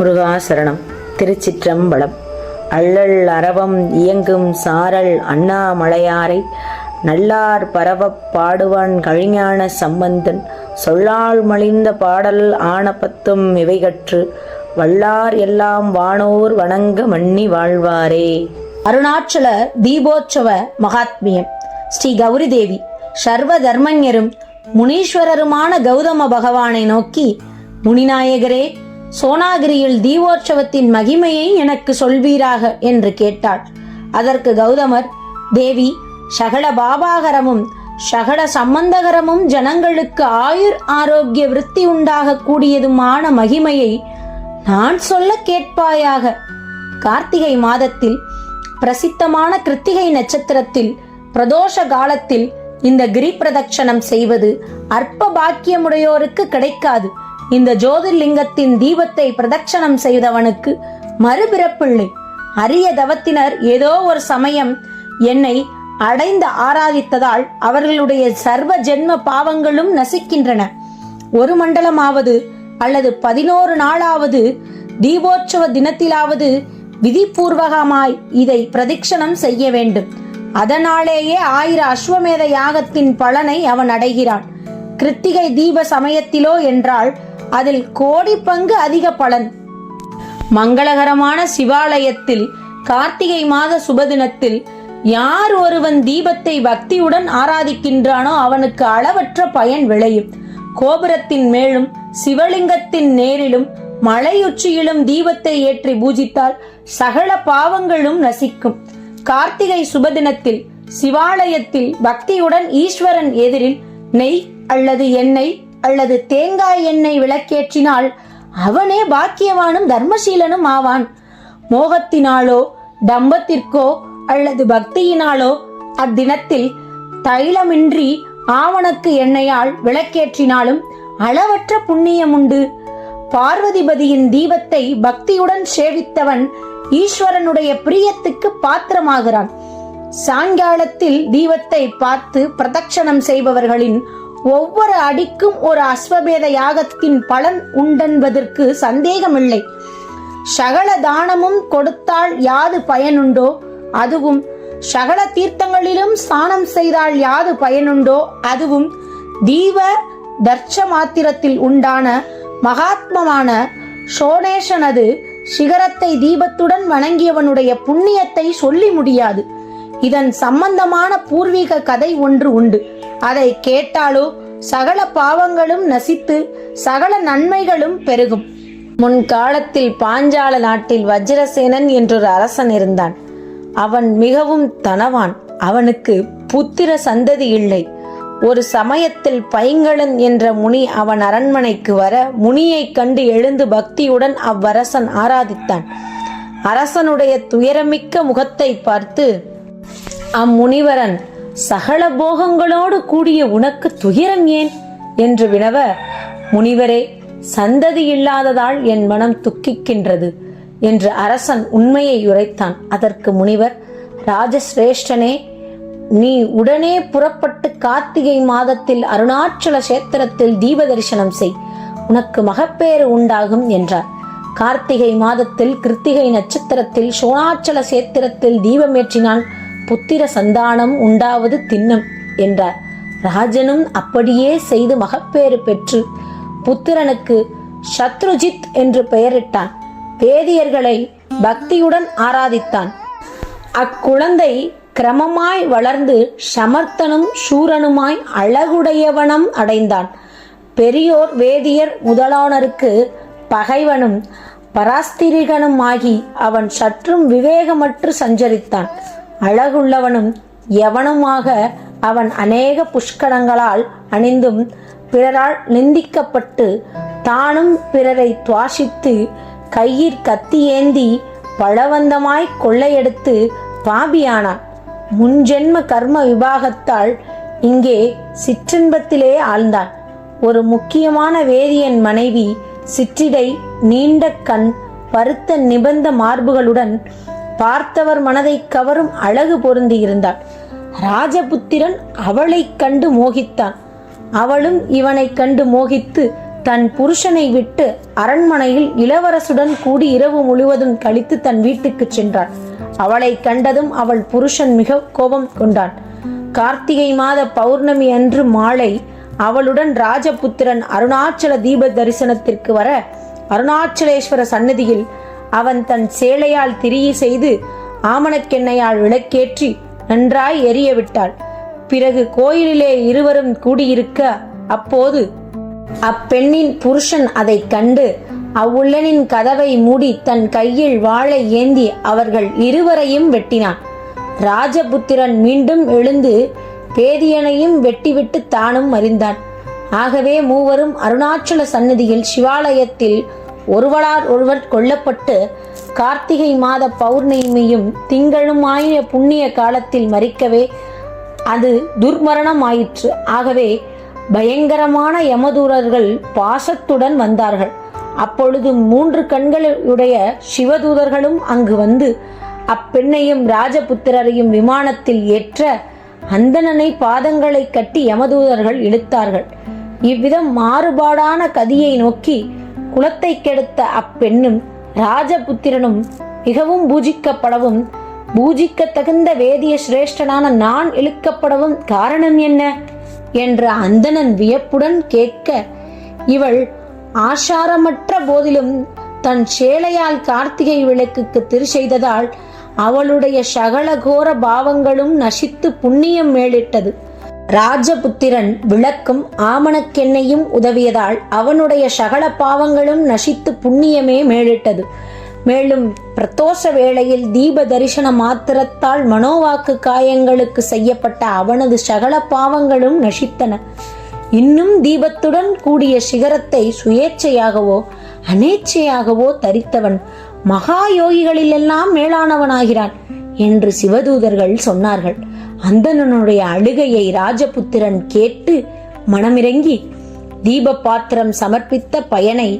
முருகாசரணம் திருச்சிற்றம்பலம். அள்ளல் அரவம் இயங்கும் சாரல் அண்ணாமலையாரை நல்லார் பரவப் பாடுவான் கழிஞான சம்பந்தன். சொல்லால் மலிந்த பாடல் ஆனபத்தும் இவைகற்று வல்லார் எல்லாம் வானோர் வணங்க மன்னி வாழ்வாரே. அருணாச்சல தீபோற்சவ மகாத்மியம் ஸ்ரீ கௌரி தேவி சர்வ தர்மஞரும் முனீஸ்வரருமான கௌதம பகவானை நோக்கி முனிநாயகரே சோனாகிரியில் தீபோற்சவத்தின் மகிமையை எனக்கு சொல்வீராக என்று கேட்டாள். அதற்கு கௌதமர் தேவி சகல பாபாகரமும் சகல சம்பந்தகரமும் ஜனங்களுக்கு ஆயுர் ஆரோக்கிய விருத்தி உண்டாக கூடியதுமான மகிமையை நான் சொல்ல கேட்பாயாக. கார்த்திகை மாதத்தில் பிரசித்தமான கிருத்திகை நட்சத்திரத்தில் பிரதோஷ காலத்தில் இந்த கிரி பிரதட்சணம் செய்வது அற்ப பாக்கியமுடையோருக்கு கிடைக்காது. இந்த ஜோதிர்லிங்கத்தின் தீபத்தை பிரதட்சணம் செய்தவனுக்கு மறுபிறப்பில்லை. அரிய தவத்தினர் ஏதோ ஒரு சமயம் என்னை அடைந்து ஆராதித்ததால் அவர்களுடைய சர்வ ஜென்ம பாவங்களும் நசிக்கின்றன. ஒரு மண்டலமாவது அல்லது பதினோரு நாளாவது தீபோற்சவ தினத்திலாவது விதிபூர்வகமாய் இதை பிரதிக்ஷணம் செய்ய வேண்டும். அதனாலேயே ஆயிர அஸ்வமேத யாகத்தின் பலனை அவன் அடைகிறான். கிருத்திகை தீப சமயத்திலோ என்றால் அதில் கோடி பங்கு அதிக பலன். மங்களகரமான சிவாலயத்தில் கார்த்திகை மாத சுபதினத்தில் யார் ஒருவன் தீபத்தை பக்தியுடன் ஆராதிக்கின்றானோ அவனுக்கு அளவற்ற பயன் விளையும். கோபுரத்தின் மேலும் சிவலிங்கத்தின் நேரிலும் மலையுச்சியிலும் தீபத்தை ஏற்றி பூஜித்தால் சகல பாவங்களும் நசிக்கும். கார்த்திகை சுபதினத்தில் சிவாலயத்தில் பக்தியுடன் ஈஸ்வரன் எதிரில் நெய் அல்லது எண்ணெய் அல்லது தேங்காய் எண்ணெய் விளக்கேற்றினால் அவனே பாக்கியவானும் தர்மசீலனும் ஆவான். மோகத்தினாலோ தம்பத்திற்கோ அல்லது பக்தியினாலோ அத்தினத்தில் தைலமின்றி ஆவணக்கு எண்ணெயால் விளக்கேற்றினாலும் அளவற்ற புண்ணியம் உண்டு பார்வதிபதியின் தீபத்தை பக்தியுடன் சேவித்தவன் ஈஸ்வரனுடைய பிரியத்துக்கு பாத்திரமாகிறான். சாயங்காலத்தில் தீபத்தை பார்த்து பிரதட்சணம் செய்பவர்களின் ஒவ்வொரு அடிக்கும் ஒரு அஸ்வபேத யாகத்தின் பலன் உண்டென்பதற்கு சந்தேகமில்லை. சகல தானமும் கொடுத்தால் யாது பயனுண்டோ? அதுவும் சகல தீர்த்தங்களிலும் ஸ்நானம் செய்தால் யாது பயனுண்டோ? அதுவும் தீப தர்ச்ச மாத்திரத்தில் உண்டான மகாத்மமான சோனேஷனது சிகரத்தை தீபத்துடன் வணங்கியவனுடைய புண்ணியத்தை சொல்லி முடியாது. இதன் சம்பந்தமான பூர்வீக கதை ஒன்று உண்டு. அதை கேட்டாலோ சகல பாவங்களும் நசித்து சகல நன்மைகளும் பெருகும். முன்காலத்தில் பாஞ்சால நாட்டில் வஜ்ரசேனன் என்றொரு அரசன் இருந்தான். அவன் மிகவும் தனவான். அவனுக்கு புத்திர சந்ததி இல்லை. ஒரு சமயத்தில் பைங்களன் என்ற முனி அவன் அரண்மனைக்கு வர முனியைக் கண்டு எழுந்து பக்தியுடன் அவ்வரசன் ஆராதித்தான். அரசனுடைய துயரமிக்க முகத்தை பார்த்து அம்முனிவரன் சகல போகங்களோடு கூடிய உனக்கு துயரம் ஏன்? என்று வினவ முனிவரே சந்ததி இல்லாததால் என் மனம் துக்கிக்கின்றது என்று அரசன் உண்மையை உரைத்தான். அதற்கு முனிவர் ராஜசிரேஷ்டனே நீ உடனே புறப்பட்டு கார்த்திகை மாதத்தில் அருணாச்சல கஷேத்திரத்தில் தீப தரிசனம் செய். உனக்கு மகப்பேறு உண்டாகும் என்றார். கார்த்திகை மாதத்தில் கிருத்திகை நட்சத்திரத்தில் சோணாச்சல சேத்திரத்தில் தீபமேற்றினான் புத்திர சந்தானம் உண்டாவது திண்ணம் என்றார். ராஜனும் அப்படியே செய்து மகப்பேறு பெற்று புத்திரனுக்கு சத்ருஜித் என்று பெயரிட்டான். வேதியர்களை பக்தியுடன் ஆராதித்தான். அக்குழந்தை கிரமமாய் வளர்ந்து சமர்த்தனும் சூரனுமாய் அழகுடையவனம் அடைந்தான். பெரியோர் வேதியர் முதலானருக்கு பகைவனும் பராஸ்திரிகனுமாகி அவன் சற்றும் விவேகமற்று சஞ்சரித்தான். அழகுள்ளவனும் எவனுமாக அவன் அநேக புஷ்கரங்களால் அணிந்தும் பிறரால் நிந்திக்கப்பட்டு தானும் பிறரை துவாசித்து கையிற் கத்தியேந்தி பழவந்தமாய் கொள்ளையெடுத்து பாபியானான். முன்ஜென்ம கர்ம விபாகத்தால் இங்கே சிற்றின்பத்திலே ஆழ்ந்தான். ஒரு முக்கியமான வேதியன் மனைவி சிற்றிடை நீண்ட கண் பருத்த நிபந்த மார்புகளுடன் பார்த்தவர் மனதை கவரும் அழகு பொருந்தியிருந்தாள். ராஜபுத்திரன் அவளைக் கண்டு மோகித்தான். அவளும் இவனைக் கண்டு மோகித்து தன் புருஷனை விட்டு அரண்மனையில் இளவரசுடன் கூடி இரவு முழுவதும் கழித்து தன் வீட்டுக்கு சென்றாள். அவளை கண்டதும் அவள் புருஷன் மிக கோபம் கொண்டான். கார்த்திகை மாத பௌர்ணமி அன்று மாலை அவளுடன் ராஜபுத்திரன் அருணாச்சல தீப தரிசனத்திற்கு வர அருணாச்சலேஸ்வர சன்னதியில் அவன் தன் சேலையால் திரியை செய்து ஆமணக்கெண்ணையால் விளக்கேற்றி நன்றாய் எரிய விட்டாள் பிறகு கோயிலிலே இருவரும் கூடியிருக்க அப்போது அப்பெண்ணின் புருஷன் அதை கண்டு அவ்வுள்ளனின் கதவை மூடி தன் கையில் வாளை ஏந்தி அவர்கள் இருவரையும் வெட்டினான். ராஜபுத்திரன் மீண்டும் எழுந்து பேதியனையும் வெட்டிவிட்டு தானும் மறிந்தான். ஆகவே மூவரும் அருணாச்சல சன்னதியில் சிவாலயத்தில் ஒருவரால் ஒருவர் கொல்லப்பட்டு கார்த்திகை மாத பௌர்ணமியும் திங்களுமாய புண்ணிய காலத்தில் மறிக்கவே அது துர்மரணம் ஆயிற்று ஆகவே பயங்கரமான யமதூரர்கள் பாசத்துடன் வந்தார்கள். அப்பொழுது மூன்று கண்களுடைய சிவதூதர்களும் அங்கு வந்து அப்பெண்ணையும் ராஜபுத்திரரையும் விமானத்தில் ஏற்ற அந்தணனை பாதங்களை கட்டி யமதூதர்கள் இழுத்தார்கள். இவ்விதம் மாறுபாடான கதியை நோக்கி குலத்தை கெடுத்த அப்பெண்ணும் ராஜபுத்திரனும் மிகவும் பூஜிக்கப்படவும் பூஜிக்க தகுந்த வேதிய சிரேஷ்டனான நான் இழுக்கப்படவும் காரணம் என்ன? என்ற அந்தணன் வியப்புடன் கேட்க இவள் ஆஷாரமற்ற போதிலும் தன் சேலையால் கார்த்திகை விளக்குக்கு திரு செய்ததால் அவளுடைய சகலகோர பாவங்களும் நசித்து புண்ணியம் மேலிட்டது. ராஜபுத்திரன் விளக்கும் ஆமணக்கெண்ணையும் உதவியதால் அவனுடைய சகல பாவங்களும் நசித்து புண்ணியமே மேலிட்டது. மேலும் பிரதோஷ வேளையில் தீப தரிசன மாத்திரத்தால் மனோவாக்கு காயங்களுக்கு செய்யப்பட்ட அவனது சகல பாவங்களும் நசித்தன. இன்னும் தீபத்துடன் கூடிய சிகரத்தை சுயேச்சையாகவோ அனேச்சையாகவோ தரித்தவன் மகா யோகிகளிலெல்லாம் மேலானவனாகிறான் என்று சிவதூதர்கள் சொன்னார்கள். அந்தணனுடைய அழுகையை ராஜபுத்திரன் கேட்டு மனமிறங்கி தீப பாத்திரம் சமர்ப்பித்த பயனை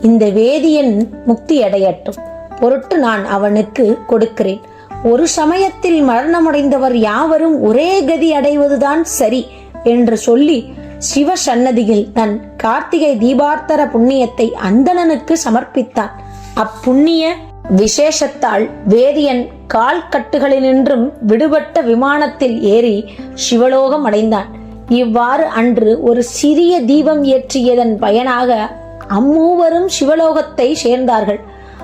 இந்த வேதியன் முக்தி அடையட்டும் பொருட்டு நான் அவனுக்கு கொடுக்கிறேன். ஒரு சமயத்தில் மரணமடைந்தவர் யாவரும் ஒரே கதி அடைவதுதான் சரி என்று சொல்லி சிவ சன்னதியில் தன் கார்த்திகை தீபார்த்தர புண்ணியத்தை அந்தணனுக்கு சமர்ப்பித்தான். அப்புண்ணிய விசேஷத்தால் வேதியன் கால் கட்டுகளினின்றும் விடுபட்ட விமானத்தில் ஏறி சிவலோகம் அடைந்தான் இவ்வாறு அன்று ஒரு சிறிய தீபம் ஏற்றியதன் பயனாக அம்மூவரும் சிவலோகத்தை சேர்ந்தார்கள்.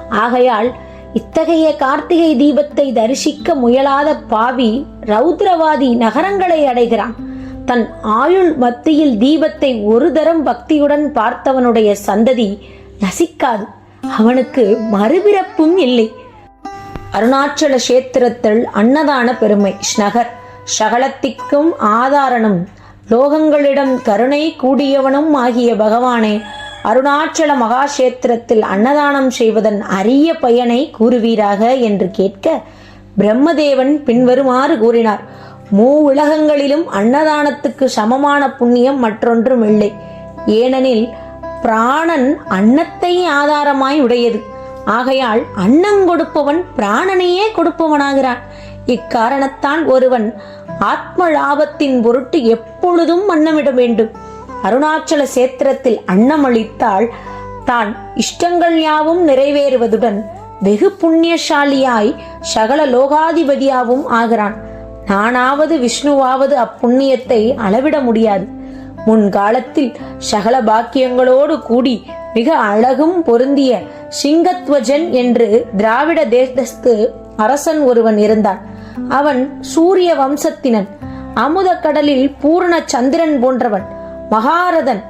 ஆகையால் இத்தகைய கார்த்திகை தீபத்தை தரிசிக்க முயலாத பாவி ரௌத்ரவாதி நகரங்களை அடைகிறான். தன் ஆயுள் மத்தியில் தீபத்தை ஒரு தரம் பக்தியுடன் பார்த்தவனுடைய சந்ததி நசிக்காது. அவனுக்கு மறுபிறப்பும் இல்லை. அருணாச்சல கஷேத்திரத்தில் அன்னதான பெருமை ஸ்நகர் சகலத்திற்கும் ஆதாரனும் லோகங்களிடம் கருணை கூடியவனும் ஆகிய பகவானே. அருணாச்சல மகாஷேத்திரத்தில் அன்னதானம் செய்வதன் அரிய பயனை கூறுவீராக என்று கேட்க பிரம்மதேவன் பின்வருமாறு கூறினார். மூ உலகங்களிலும் அன்னதானத்துக்கு சமமான புண்ணியம் மற்றொன்றும் இல்லை. ஏனெனில் பிராணன் அன்னத்தை ஆதாரமாய் உடையது. ஆகையால் அன்னம் கொடுப்பவன் பிராணனையே கொடுப்பவனாகிறான். இக்காரணத்தான் ஒருவன் ஆத்ம லாபத்தின் பொருட்டு எப்பொழுதும் அன்னமிட வேண்டும். அருணாச்சல சேத்திரத்தில் அன்னமளித்தால் தான் இஷ்டங்கள் யாவும் நிறைவேறுவதுடன் வெகு புண்ணியசாலியாய் சகல லோகாதிபதியாவும் ஆகிறான். நானாவது விஷ்ணுவாவது அப்புண்ணியத்தை அளவிட முடியாது. முன்காலத்தில் சகல பாக்கியங்களோடு கூடி மிக அழகும் பொருந்திய சிங்கத்வஜன் என்று திராவிட தேசத்து அரசன் ஒருவன் இருந்தான். அவன் சூரிய வம்சத்தினன் அமுத கடலில் பூரண சந்திரன் போன்றவன் மகாரதன்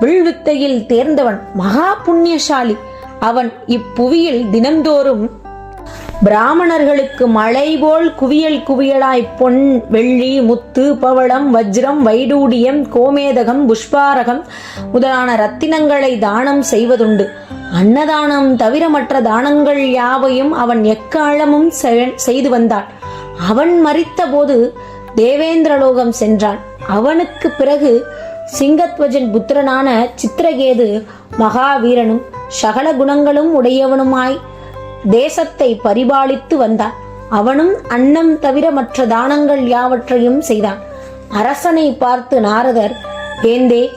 வில்வித்தையில் தேர்ந்தவன் மகா புண்ணியசாலி. அவன் இப்புவியில் தினந்தோறும் பிராமணர்களுக்கு மழை போல் குவியல் குவியலாய் பொன் வெள்ளி முத்து பவளம் வஜ்ரம் வைடூடியம் கோமேதகம் புஷ்பாரகம் முதலான ரத்தினங்களை தானம் செய்வதுண்டு. அன்னதானம் தவிர மற்ற தானங்கள் யாவையும் அவன் எக்காலமும் செ- செய்து வந்தான் அவன் மறித்த போது தேவேந்திரலோகம் சென்றான். அவனுக்கு பிறகு சிங்கத்வஜன் புத்திரனான சித்திரகேது மகாவீரனும் சகல குணங்களும் உடையவனுமாய் தேசத்தை பரிபாலித்து வந்தான். அவனும் அன்னம் தவிர மற்ற தானங்கள் யாவற்றையும் செய்தான். அரசனை பார்த்து நாரதர் ஏந்தே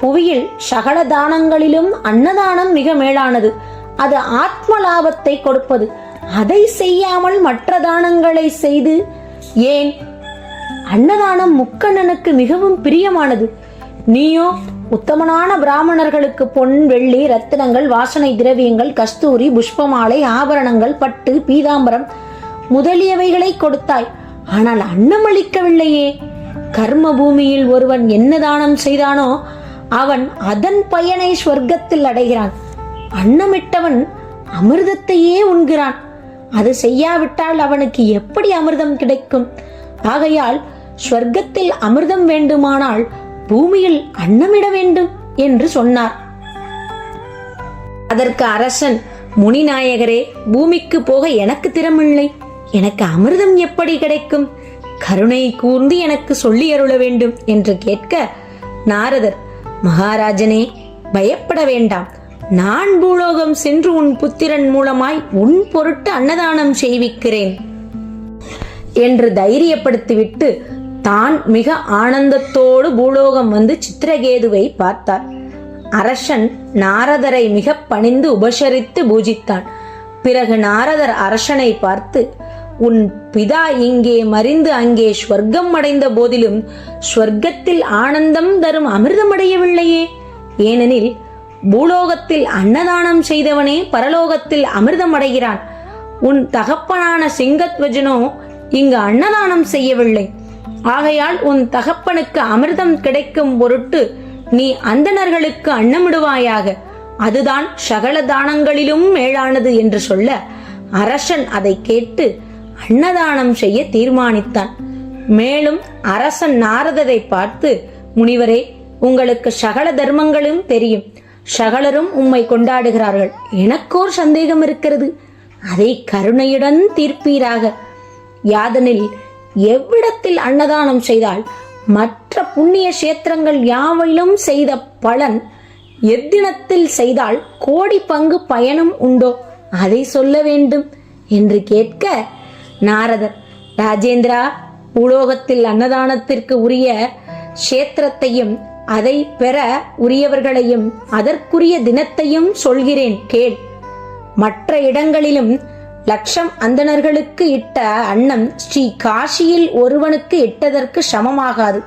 புவியில் சகல தானங்களிலும் அன்னதானம் மிக மேலானது. அது ஆத்ம லாபத்தை கொடுப்பது. அதை செய்யாமல் மற்ற தானங்களை செய்து ஏன்? அன்னதானம் முக்கண்ணனுக்கு மிகவும் பிரியமானது. நீயோ உத்தமனான பிராமணர்களுக்கு பொன் வெள்ளி ரத்தினங்கள் வாசனை திரவியங்கள் கஸ்தூரி புஷ்பமாலை ஆபரணங்கள் பட்டு பீதாம்பரம் முதலியவைகளை கொடுத்தாய். ஆனால் அன்னம் அளிக்கவில்லையே. கர்ம பூமியில் ஒருவன் என்ன தானம் செய்தானோ அவன் அதன் பயனை ஸ்வர்க்கத்தில் அடைகிறான். அன்னமிட்டவன் அமிர்தத்தையே உண்கிறான். அது செய்யாவிட்டால் அவனுக்கு எப்படி அமிர்தம் கிடைக்கும்? ஆகையால் ஸ்வர்க்கத்தில் அமிர்தம் வேண்டுமானால் பூமியில் அன்னமிட வேண்டும் என்று சொன்னார். அதற்கு அரசன் முனிநாயகரே பூமிக்கு போக எனக்கு திறமில்லை. எனக்கு அமிர்தம் எப்படி கிடைக்கும்? கருணை கூர்ந்து எனக்கு சொல்லி அருள வேண்டும் என்று கேட்க நாரதர் மகாராஜனே பயப்பட வேண்டாம். நான் பூலோகம் சென்று உன் புத்திரன் மூலமாய் உன் பொருட்டு அன்னதானம் செய்விக்கிறேன் என்று தைரியப்படுத்திவிட்டு தான் மிக ஆனந்தத்தோடு பூலோகம் வந்து சித்திரகேதுவை பார்த்தார். அரசன் நாரதரை மிக பணிந்து உபசரித்து பூஜித்தான். பிறகு நாரதர் அரசனை பார்த்து உன் பிதா இங்கே மறிந்து அங்கே ஸ்வர்க்கம் அடைந்த போதிலும் ஸ்வர்க்கத்தில் ஆனந்தம் தரும் அமிர்தம் அடையவில்லையே. ஏனெனில் பூலோகத்தில் அன்னதானம் செய்தவனே பரலோகத்தில் அமிர்தம் அடைகிறான். உன் தகப்பனான சிங்கத்வஜனோ இங்கு அன்னதானம் செய்யவில்லை. ஆகையால் உன் தகப்பனுக்கு அமிர்தம் கிடைக்கும் பொருட்டு நீ அந்தணர்களுக்கு அன்னமிடுவாயாக. அதுதான் சகல தானங்களிலும் மேலானது என்று சொல்ல அரசன் அதை கேட்டு அன்னதானம் செய்ய தீர்மானித்தான். மேலும் அரசன் நாரதரை பார்த்து முனிவரே உங்களுக்கு சகல தர்மங்களும் தெரியும். சகலரும் உம்மை கொண்டாடுகிறார்கள். எனக்கோர் சந்தேகம் இருக்கிறது. அதை கருணையுடன் தீர்ப்பீராக. யாதனில் எவ்விடத்தில் அன்னதானம் செய்தால் மற்ற புண்ணிய கஷேத்திரங்கள் யாவையிலும் செய்த பலன் எத்தினத்தில் செய்தால் கோடி பங்கு பயனும் உண்டோ? அதை சொல்ல வேண்டும் என்று கேட்க நாரதர் ராஜேந்திரா உலோகத்தில் அன்னதானத்திற்கு உரிய கஷேத்திரத்தையும் அதை பெற உரியவர்களையும் அதற்குரிய தினத்தையும் சொல்கிறேன் கேள். மற்ற இடங்களிலும் லட்சம் அந்தணர்களுக்கு இட்ட அன்னம் ஸ்ரீ காசியில் ஒருவனுக்கு இட்டதற்கு சமமாகாது.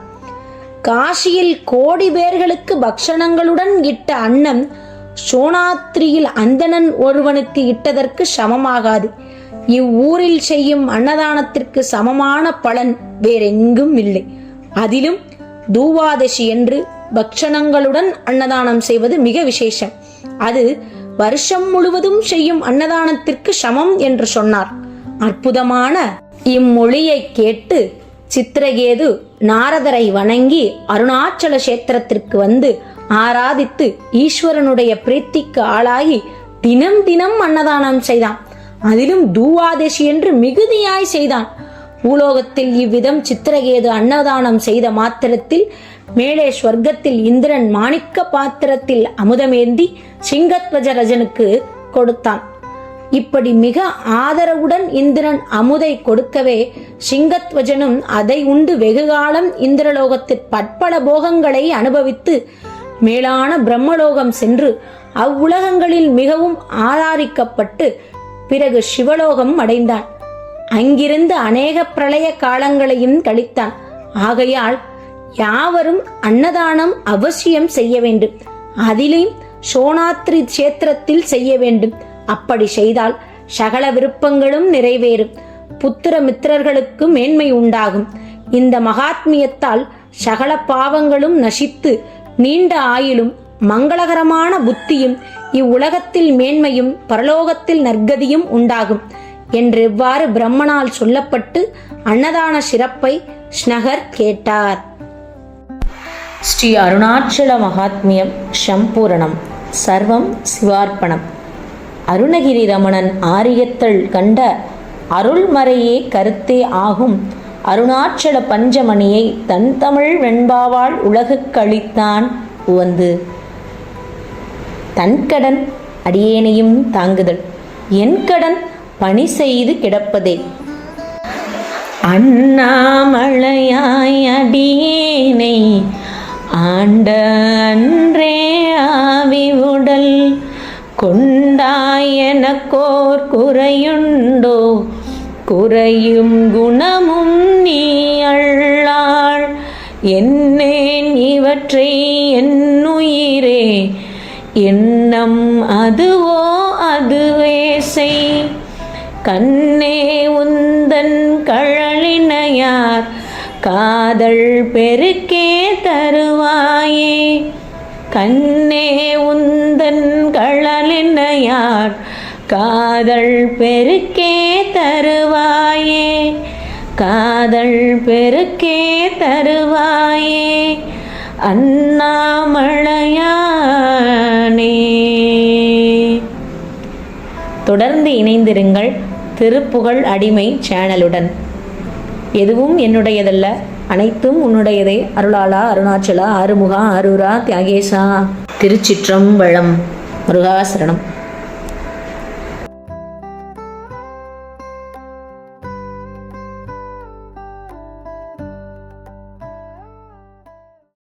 காசியில் கோடி பேர்களுக்கு பக்ஷணங்களுடன் இட்ட அன்னம் சோனாத்ரியில் அந்தணன் ஒருவனுக்கு இட்டதற்கு சமமாகாது. இவ்வூரில் செய்யும் அன்னதானத்திற்கு சமமான பலன் வேறெங்கும் இல்லை. அதிலும் தூவாதசி என்று பக்ஷணங்களுடன் அன்னதானம் செய்வது மிக விசேஷம். அது வருஷம் முழுவதும் செய்யும் அன்னதானத்திற்கு சமம் என்று சொன்னார். அற்புதமான இம்மொழியை கேட்டு சித்திரகேது நாரதரை வணங்கி அருணாச்சல கஷேத்திரத்திற்கு வந்து ஆராதித்து ஈஸ்வரனுடைய பிரீத்திக்கு ஆளாகி தினம் தினம் அன்னதானம் செய்தான். அதிலும் தூவாதசி என்று மிகுதியாய் செய்தான். பூலோகத்தில் இவ்விதம் சித்திரகேது அன்னதானம் செய்த மாத்திரத்தில் மேலே ஸ்வர்க்கத்தில் இந்திரன் மாணிக்க பாத்திரத்தில் அமுதமேந்தி சிங்கத்வஜரஜனுக்கு கொடுத்தான். இப்படி மிக ஆதரவுடன் இந்திரன் அமுதை கொடுக்கவே சிங்கத்வஜனும் அதை உண்டு வெகுகாலம் இந்திரலோகத்தில் பற்பல போகங்களை அனுபவித்து மேலான பிரம்மலோகம் சென்று அவ்வுலகங்களில் மிகவும் ஆதாரிக்கப்பட்டு பிறகு சிவலோகம் அடைந்தான். அங்கிருந்து அநேக பிரளய காலங்களையும் கழித்தான். ஆகையால் யாவரும் அன்னதானம் அவசியம் செய்ய வேண்டும். அதிலும் சோனாத்ரி கஷேத்திரத்தில் செய்ய வேண்டும். அப்படி செய்தால் சகல விருப்பங்களும் நிறைவேறும். புத்திர மித்திரர்களுக்கு மேன்மை உண்டாகும். இந்த மகாத்மியத்தால் சகல பாவங்களும் நசித்து நீண்ட ஆயுளும் மங்களகரமான புத்தியும் இவ்வுலகத்தில் மேன்மையும் பரலோகத்தில் நற்கதியும் உண்டாகும் என்று இவ்வாறு பிரம்மனால் சொல்லப்பட்டு அன்னதான சிறப்பை ஸ்னகர் கேட்டார். ஸ்ரீ அருணாச்சல மகாத்மியம் சம்பூரணம். சர்வம் சிவார்ப்பணம். அருணகிரி ரமணன் ஆரியத்தள் கண்ட அருள்மறையே கருத்தே ஆகும். அருணாச்சல பஞ்சமணியை தன் தமிழ் வெண்பாவால் உலகுக்களித்தான் உவந்து. தன் கடன் அடியேனையும் தாங்குதல். என் கடன் பணி செய்து கிடப்பதே. அண்ணாமலையாய் அடியேனை ஆண்ட அன்றே ஆவி உடல் கொண்டாய் எனக்கோர் குறையுண்டோ? குறையும் குணமும் நீ அள்ளாள். என்னேன் இவற்றை என்னுயிரே? எண்ணம் அதுவோ அதுவே செய். கண்ணே உந்தன் கழலினையார் காதல் பெருக்கே தருவாயே. கண்ணே உந்தன் கழலினையார் காதல் பெருக்கே தருவாயே. காதல் பெருக்கே தருவாயே. அண்ணாமலையானே. தொடர்ந்து இணைந்திருங்கள் திருப்புகழ் அடிமை சேனலுடன். எதுவும் என்னுடையதல்ல. அனைத்தும் உன்னுடையதே. அருளாளா அருணாச்சலா ஆறுமுகா ஆரூரா தியாகேசா. திருச்சிற்றம்பழம் முருகாசரணம்